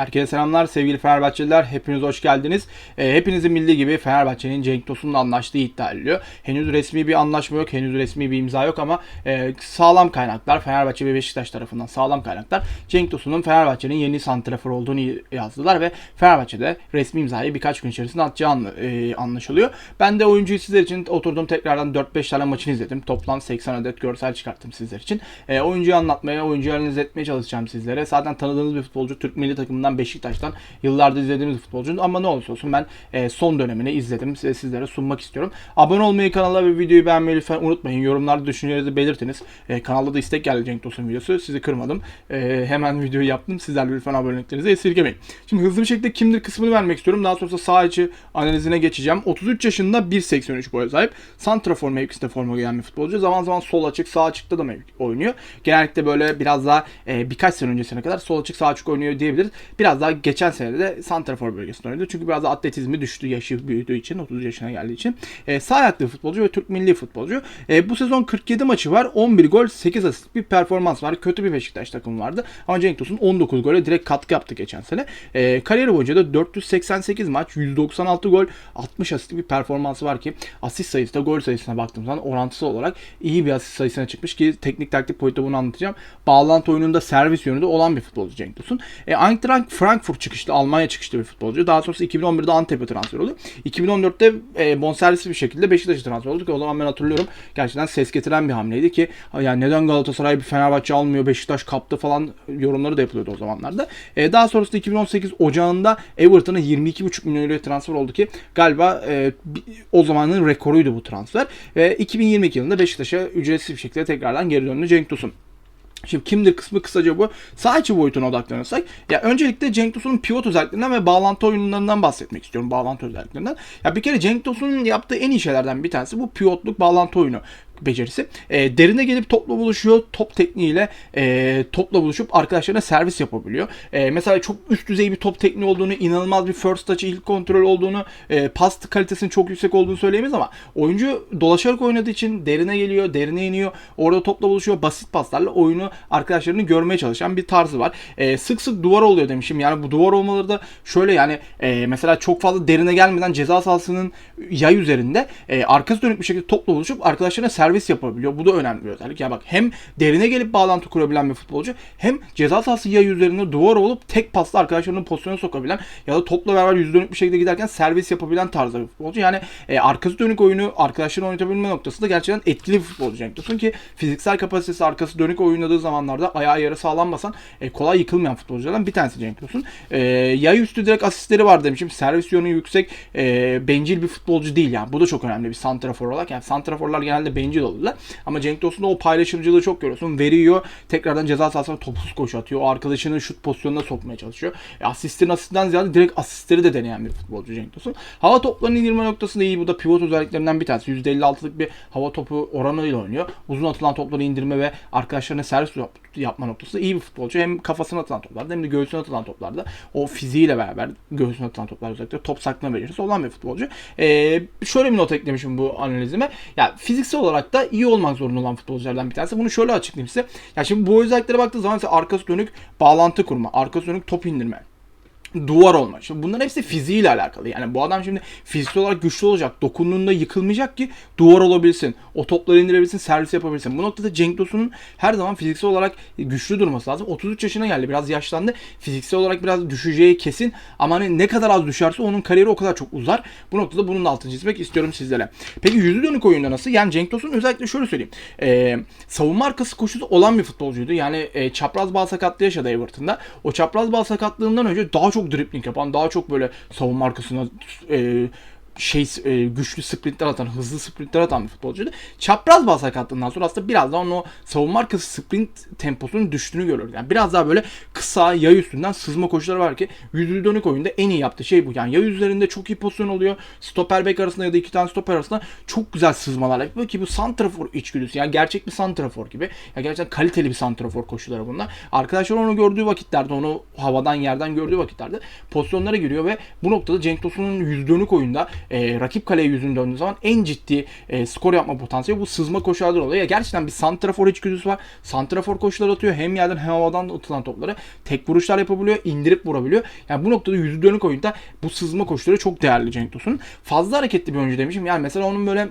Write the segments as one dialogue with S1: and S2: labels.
S1: Herkese selamlar sevgili Fenerbahçeliler. Hepiniz hoş geldiniz. E, hepinizin bildiği gibi Fenerbahçe'nin Cenk Tosun'la anlaştığı iddia ediliyor. Henüz resmi bir anlaşma yok, henüz resmi bir imza yok ama e, sağlam kaynaklar, Fenerbahçe ve Beşiktaş tarafından sağlam kaynaklar Cenk Tosun'un Fenerbahçe'nin yeni santrafor olduğunu yazdılar ve Fenerbahçe'de resmi imzayı birkaç gün içerisinde atacağı anla- e, anlaşılıyor. Ben de oyuncuyu sizler için oturdum tekrardan 4-5 tane maçını izledim. Toplam 80 adet görsel çıkarttım sizler için. E, oyuncuyu anlatmaya, oyuncuyu analiz etmeye çalışacağım sizlere. Zaten tanıdığınız bir futbolcu. Türk milli takımından Beşiktaş'tan yıllardır izlediğimiz bir futbolcu. Ama ne olursa olsun ben e, son dönemini izledim. Size, sizlere sunmak istiyorum. Abone olmayı, kanala ve videoyu beğenmeyi lütfen unutmayın. Yorumlarda düşüncelerinizi belirtiniz. E, kanalda da istek geldi Cenk Tosun videosu. Sizi kırmadım. E, hemen videoyu yaptım. Sizler lütfen aboneliklerinizi esirgemeyin. Şimdi hızlı bir şekilde kimdir kısmını vermek istiyorum. Daha sonrasında sağ içi analizine geçeceğim. 33 yaşında 1.83 boya sahip. Santrafor mevkisinde forma giyen bir futbolcu. Zaman zaman sol açık, sağ açıkta da oynuyor. Genellikle böyle biraz daha e, birkaç sene öncesine kadar sol açık, sağ açık oynuyor diyebiliriz. Biraz daha geçen sene de santrafor bölgesinde oynadı. Çünkü biraz da atletizmi düştü yaşı büyüdüğü için, 30 yaşına geldiği için. E, sağ ayaklı futbolcu ve Türk milli futbolcu. E, bu sezon 47 maçı var. 11 gol, 8 asist bir performans var. Kötü bir Beşiktaş takımı vardı. Ama Cenk Tosun 19 gole direkt katkı yaptı geçen sene. E, kariyeri boyunca da 488 maç, 196 gol, 60 asist bir performansı var ki asist sayısı da gol sayısına baktığım zaman orantısı olarak iyi bir asist sayısına çıkmış ki teknik taktik boyutta bunu anlatacağım. Bağlantı oyununda servis yönü de olan bir futbolcu Cenk Tosun. E, Eintracht Frankfurt çıkışlı, Almanya çıkışlı bir futbolcu. Daha sonrası 2011'de Antep'e transfer oldu. 2014'te e, bonservisli bir şekilde Beşiktaş'a transfer oldu o zaman ben hatırlıyorum. Gerçekten ses getiren bir hamleydi ki yani neden Galatasaray bir Fenerbahçe almıyor, Beşiktaş kaptı falan yorumları da yapılıyordu o zamanlarda. E, daha sonrasında 2018 Ocağı'nda Everton'a 22,5 milyon euroya transfer oldu ki galiba e, o zamanın rekoruydu bu transfer. Ve 2022 yılında Beşiktaş'a ücretsiz bir şekilde tekrardan geri döndü Cenk Tosun. Şimdi kimdir kısmı kısaca bu. Sağ içi boyutuna odaklanırsak. Ya öncelikle Cenk Tosun'un pivot özelliklerinden ve bağlantı oyunlarından bahsetmek istiyorum. Bağlantı özelliklerinden. Ya bir kere Cenk Tosun'un yaptığı en iyi şeylerden bir tanesi bu pivotluk bağlantı oyunu becerisi. E, derine gelip topla buluşuyor. Top tekniğiyle e, topla buluşup arkadaşlarına servis yapabiliyor. E, mesela çok üst düzey bir top tekniği olduğunu, inanılmaz bir first touch, ilk kontrol olduğunu, e, pas kalitesinin çok yüksek olduğunu söyleyemeyiz ama oyuncu dolaşarak oynadığı için derine geliyor, derine iniyor. Orada topla buluşuyor. Basit paslarla oyunu arkadaşlarını görmeye çalışan bir tarzı var. E, sık sık duvar oluyor demişim. Yani bu duvar olmaları da şöyle yani e, mesela çok fazla derine gelmeden ceza sahasının yay üzerinde e, arkası dönük bir şekilde topla buluşup arkadaşlarına servis yapabiliyor. Bu da önemli bir özellik. Ya bak hem derine gelip bağlantı kurabilen bir futbolcu hem ceza sahası yay üzerinde duvar olup tek pasla arkadaşlarının pozisyona sokabilen ya da topla beraber yüz dönük bir şekilde giderken servis yapabilen tarzda bir futbolcu. Yani e, arkası dönük oyunu arkadaşlarını oynatabilme noktasında gerçekten etkili bir futbolcu Cenk Tosun ki fiziksel kapasitesi arkası dönük oynadığı zamanlarda ayağı yere sağlam basan e, kolay yıkılmayan futbolculardan bir tanesi Cenk Tosun. E, yay üstü direkt asistleri var demişim. Servis yönü yüksek. E, bencil bir futbolcu değil yani. Bu da çok önemli bir santrafor olarak. Yani santraforlar genelde bencil olurlar. Ama Cenk Tosun'da o paylaşımcılığı çok görüyorsun. Veriyor. Tekrardan ceza sahasına topsuz koşu atıyor. O arkadaşının şut pozisyonuna sokmaya çalışıyor. E, asistin asistten ziyade direkt asistleri de deneyen bir futbolcu Cenk Tosun. Hava toplarını indirme noktasında iyi. Bu da pivot özelliklerinden bir tanesi. %56'lık bir hava topu oranıyla oynuyor. Uzun atılan topları indirme ve arkadaşlarına servis yap- yapma noktasında iyi bir futbolcu. Hem kafasına atılan toplarda hem de göğsüne atılan toplarda o fiziğiyle beraber göğsüne atılan toplar özellikle top saklama becerisi olan bir futbolcu. Ee, şöyle bir not eklemişim bu analizime. Ya fiziksel olarak da iyi olmak zorunda olan futbolculardan bir tanesi. Bunu şöyle açıklayayım size. Ya şimdi bu özelliklere baktığı zaman mesela arkası dönük bağlantı kurma, arkası dönük top indirme, duvar olma. Şimdi bunların hepsi fiziğiyle alakalı. Yani bu adam şimdi fiziksel olarak güçlü olacak. Dokunduğunda yıkılmayacak ki duvar olabilsin. O topları indirebilsin, servis yapabilsin. Bu noktada Cenk Tosun'un her zaman fiziksel olarak güçlü durması lazım. 33 yaşına geldi. Biraz yaşlandı. Fiziksel olarak biraz düşeceği kesin. Ama hani ne kadar az düşerse onun kariyeri o kadar çok uzar. Bu noktada bunun altını çizmek istiyorum sizlere. Peki yüzü dönük oyunda nasıl? Yani Cenk Tosun özellikle şöyle söyleyeyim. Ee, savunma arkası koşusu olan bir futbolcuydu. Yani e, çapraz bağ sakatlığı yaşadı Everton'da. O çapraz bağ sakatlığından önce daha çok dribbling yapan, daha çok böyle savunma arkasına e, şey e, güçlü sprintler atan, hızlı sprintler atan bir futbolcuydu. Çapraz bağ sakatlığından sonra aslında biraz daha o savunma arkası sprint temposunun düştüğünü görüyoruz. Yani biraz daha böyle kısa yay üstünden sızma koşuları var ki yüzlü dönük oyunda en iyi yaptığı şey bu. Yani yay üzerinde çok iyi pozisyon oluyor. Stoper bek arasında ya da iki tane stoper arasında çok güzel sızmalar yapıyor ki bu santrafor içgüdüsü. Yani gerçek bir santrafor gibi. Ya gerçekten kaliteli bir santrafor koşuları bunlar. Arkadaşlar onu gördüğü vakitlerde, onu havadan yerden gördüğü vakitlerde pozisyonlara giriyor ve bu noktada Cenk Tosun'un yüz dönük oyunda e, rakip kaleye yüzünü döndüğü zaman en ciddi e, skor yapma potansiyeli bu sızma koşulardan oluyor. Ya gerçekten bir santrafor içgüdüsü var. Santrafor koşular atıyor. Hem yerden hem havadan da atılan topları. Tek vuruşlar yapabiliyor. indirip vurabiliyor. Yani bu noktada yüzü dönük oyunda bu sızma koşuları çok değerli Cenk Tosun'un. Fazla hareketli bir oyuncu demişim. Yani mesela onun böyle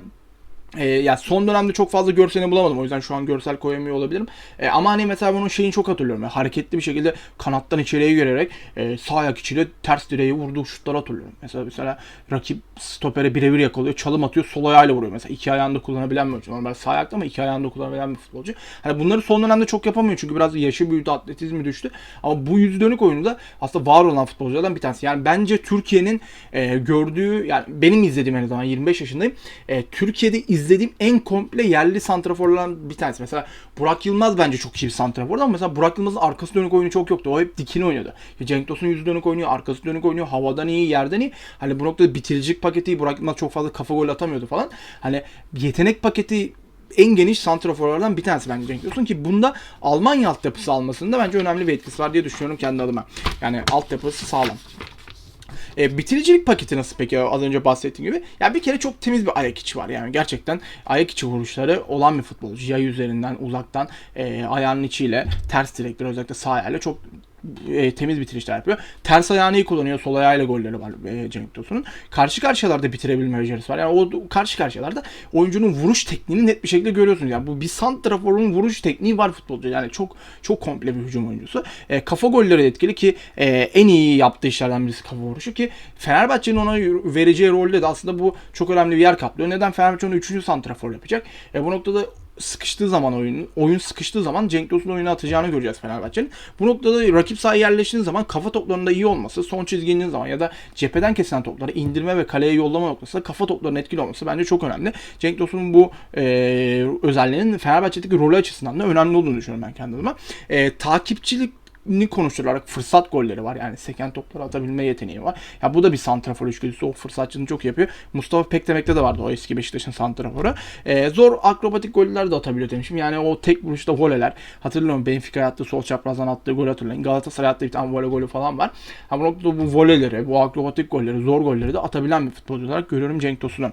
S1: e, ya son dönemde çok fazla görselini bulamadım. O yüzden şu an görsel koyamıyor olabilirim. E, ama hani mesela bunun şeyini çok hatırlıyorum. Yani hareketli bir şekilde kanattan içeriye girerek e, sağ ayak içiyle ters direğe vurduğu şutları hatırlıyorum. Mesela mesela rakip stopere birebir yakalıyor. Çalım atıyor. Sol ayağıyla vuruyor. Mesela iki ayağında kullanabilen bir oyuncu. Normal sağ ayakta ama iki ayağında kullanabilen bir futbolcu. Hani bunları son dönemde çok yapamıyor. Çünkü biraz yaşı büyüdü, atletizmi düştü. Ama bu yüz dönük oyunda aslında var olan futbolculardan bir tanesi. Yani bence Türkiye'nin e, gördüğü yani benim izlediğim en azından 25 yaşındayım. E, Türkiye'de izlediğim en komple yerli santraforlardan bir tanesi. Mesela Burak Yılmaz bence çok iyi bir santrafordu ama mesela Burak Yılmaz'ın arkası dönük oyunu çok yoktu. O hep dikini oynuyordu. Ya Cenk Tosun yüzü dönük oynuyor, arkası dönük oynuyor, havadan iyi, yerden iyi. Hani bu noktada bitiricilik paketi. Burak Yılmaz çok fazla kafa gol atamıyordu falan. Hani yetenek paketi en geniş santraforlardan bir tanesi bence Cenk Tosun ki bunda Almanya altyapısı almasında bence önemli bir etkisi var diye düşünüyorum kendi adıma. Yani altyapısı sağlam. E, bitiricilik paketi nasıl peki az önce bahsettiğim gibi? Ya bir kere çok temiz bir ayak içi var yani gerçekten ayak içi vuruşları olan bir futbolcu. Yay üzerinden uzaktan e, ayağının içiyle ters direkler özellikle sağ ayağıyla çok e, temiz bitirişler yapıyor. Ters ayağını iyi kullanıyor. Sol ayağıyla golleri var e, Cenk Tosun'un. Karşı karşıyalarda bitirebilme becerisi var. Yani o karşı karşıyalarda oyuncunun vuruş tekniğini net bir şekilde görüyorsunuz. Yani bu bir santraforun vuruş tekniği var futbolcu. Yani çok çok komple bir hücum oyuncusu. E, kafa golleri etkili ki e, en iyi yaptığı işlerden birisi kafa vuruşu ki Fenerbahçe'nin ona vereceği rolde de aslında bu çok önemli bir yer kaplıyor. Neden Fenerbahçe onu 3. santrafor yapacak? E, bu noktada sıkıştığı zaman oyun oyun sıkıştığı zaman Cenk Tosun oyunu atacağını göreceğiz Fenerbahçe'nin. Bu noktada rakip sahaya yerleştiğiniz zaman kafa toplarında iyi olması, son çizginin zaman ya da cepheden kesilen topları indirme ve kaleye yollama noktasında kafa toplarının etkili olması bence çok önemli. Cenk Tosun'un bu e, özelliğinin Fenerbahçe'deki rolü açısından da önemli olduğunu düşünüyorum ben kendi adıma. E, takipçilik ni konuşturarak fırsat golleri var. Yani seken topları atabilme yeteneği var. Ya bu da bir santrafor içgüdüsü. O fırsatçını çok yapıyor. Mustafa Pekdemek'te de vardı o eski Beşiktaş'ın santraforu. Ee, zor akrobatik goller de atabiliyor demişim. Yani o tek vuruşta voleler. Hatırlıyorum Benfica attığı sol çaprazdan attığı gol hatırlayın. Galatasaray attığı bir tane vole golü falan var. Ha bu noktada bu voleleri, bu akrobatik golleri, zor golleri de atabilen bir futbolcu olarak görüyorum Cenk Tosun'u.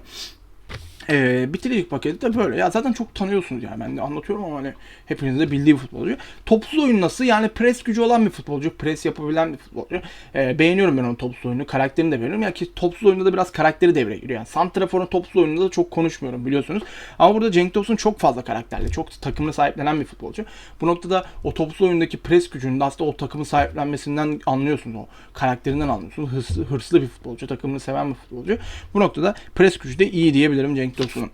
S1: E, bitiricilik paketi de böyle. Ya zaten çok tanıyorsunuz yani ben de anlatıyorum ama hani hepinizin de bildiği bir futbolcu. Topsuz oyun nasıl? Yani pres gücü olan bir futbolcu. Pres yapabilen bir futbolcu. E, beğeniyorum ben onun topsuz oyunu. Karakterini de beğeniyorum. Ya ki topsuz oyunda da biraz karakteri devreye giriyor. Yani Santrafor'un topsuz oyununda da çok konuşmuyorum biliyorsunuz. Ama burada Cenk Tosun çok fazla karakterli. Çok takımını sahiplenen bir futbolcu. Bu noktada o topsuz oyundaki pres gücünü aslında o takımı sahiplenmesinden anlıyorsunuz. O karakterinden anlıyorsunuz. Hırslı, hırslı bir futbolcu. Takımını seven bir futbolcu. Bu noktada pres gücü de iyi diyebilirim Cenk Tosun'un.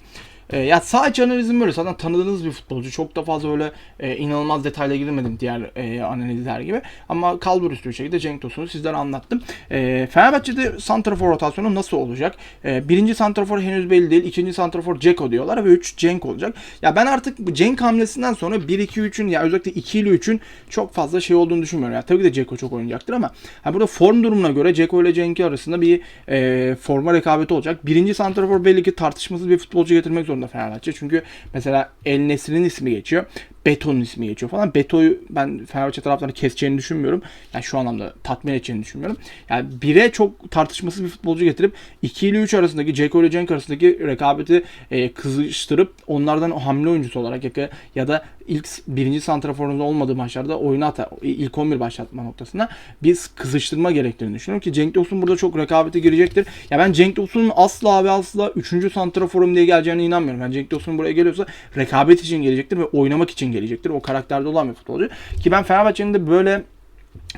S1: E, ya sadece analizim böyle. Zaten tanıdığınız bir futbolcu. Çok da fazla öyle e, inanılmaz detayla girmedim diğer e, analizler gibi. Ama kalbur üstü bir şekilde Cenk Tosun'u sizlere anlattım. E, Fenerbahçe'de santrafor rotasyonu nasıl olacak? E, birinci santrafor henüz belli değil. İkinci santrafor Ceko diyorlar ve 3 Cenk olacak. Ya ben artık bu Cenk hamlesinden sonra 1-2-3'ün ya özellikle 2 ile 3'ün çok fazla şey olduğunu düşünmüyorum. Ya tabii ki de Ceko çok oynayacaktır ama ha burada form durumuna göre Ceko ile Cenk arasında bir e, forma rekabeti olacak. Birinci santrafor belli ki tartışmasız bir futbolcu getirmek zorunda Fenerbahçe. Çünkü mesela El Nesri'nin ismi geçiyor. Beto'nun ismi geçiyor falan. Beto'yu ben Fenerbahçe taraftarını keseceğini düşünmüyorum. Yani şu anlamda tatmin edeceğini düşünmüyorum. Yani 1'e çok tartışmasız bir futbolcu getirip 2 ile 3 arasındaki Ceko ile Cenk arasındaki rekabeti e, kızıştırıp onlardan hamle oyuncusu olarak ya, ya da ilk birinci santraforunuz olmadığı maçlarda oyunu atar, ilk 11 başlatma noktasında biz kızıştırma gerektiğini düşünüyorum ki Cenk Tosun burada çok rekabete girecektir. Ya ben Cenk Tosun'un asla ve asla 3. santraforum diye geleceğine inanmıyorum. Ben Cenk Tosun buraya geliyorsa rekabet için gelecektir ve oynamak için gelecektir. O karakterde olan bir futbolcu. Ki ben Fenerbahçe'nin de böyle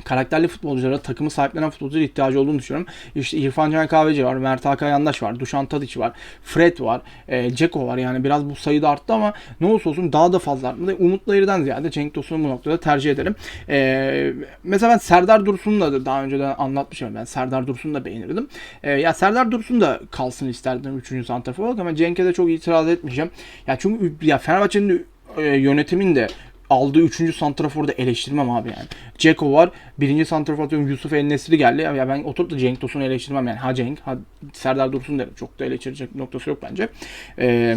S1: karakterli futbolculara, takımı sahiplenen futbolculara ihtiyacı olduğunu düşünüyorum. İşte İrfan Can Kahveci var, Mert Hakan Yandaş var, Dušan Tadić var, Fred var, e, Ceko var. Yani biraz bu sayıda arttı ama ne olursa olsun daha da fazla arttı. Umut Nayır'dan ziyade Cenk Tosun'u bu noktada tercih ederim. E, mesela ben Serdar Dursun'u da daha önceden anlatmışım. Ben Serdar Dursun'u da beğenirdim. E, ya Serdar Dursun da kalsın isterdim 3. santrafor olarak ama Cenk'e de çok itiraz etmeyeceğim. Ya çünkü ya Fenerbahçe'nin e, yönetimin de aldığı 3. santraforu da eleştirmem abi yani. Ceko var. Birinci santrafor diyorum Yusuf El Nesri geldi. Ya ben oturup da Cenk Tosun'u eleştirmem yani. Ha Cenk, ha Serdar Dursun derim. Çok da eleştirecek noktası yok bence. Eee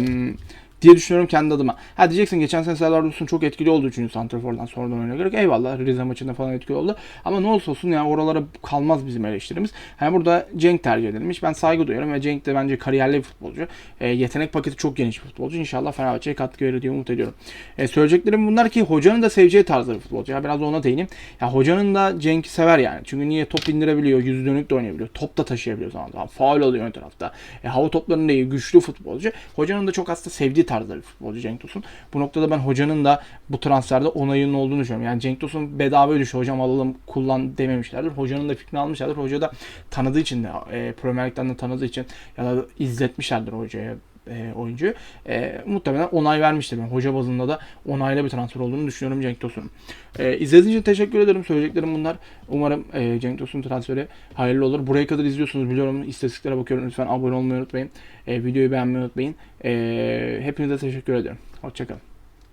S1: diye düşünüyorum kendi adıma. Ha diyeceksin geçen sene Serdar Dursun çok etkili oldu 3. Santrafor'dan sonradan oyuna göre. Eyvallah Rize maçında falan etkili oldu. Ama ne olursa olsun yani oralara kalmaz bizim eleştirimiz. Yani burada Cenk tercih edilmiş. Ben saygı duyuyorum ve Cenk de bence kariyerli bir futbolcu. E, yetenek paketi çok geniş bir futbolcu. İnşallah Fenerbahçe'ye katkı verir diye umut ediyorum. E, söyleyeceklerim bunlar ki hocanın da seveceği tarzda futbolcu. Ya biraz ona değineyim. Ya hocanın da Cenk'i sever yani. Çünkü niye top indirebiliyor, yüzü dönük de oynayabiliyor. Top da taşıyabiliyor zaman zaman. Faul oluyor ön tarafta. E, hava toplarında iyi, güçlü futbolcu. Hocanın da çok aslında sevdiği tarzda bir futbolcu Cenk Tosun. Bu noktada ben hocanın da bu transferde onayının olduğunu düşünüyorum. Yani Cenk Tosun bedava düşüyor. Hocam alalım kullan dememişlerdir. Hocanın da fikrini almışlardır. Hoca da tanıdığı için de e, Premier Lig'den de tanıdığı için ya da izletmişlerdir hocaya e, oyuncuyu. E, muhtemelen onay vermiştir. Ben hoca bazında da onaylı bir transfer olduğunu düşünüyorum Cenk Tosun'un. E, izlediğiniz için teşekkür ederim. Söyleyeceklerim bunlar. Umarım e, Cenk Tosun transferi hayırlı olur. Buraya kadar izliyorsunuz biliyorum. İstatistiklere bakıyorum. Lütfen abone olmayı unutmayın. E, videoyu beğenmeyi unutmayın. E, hepinize teşekkür ederim. Hoşçakalın.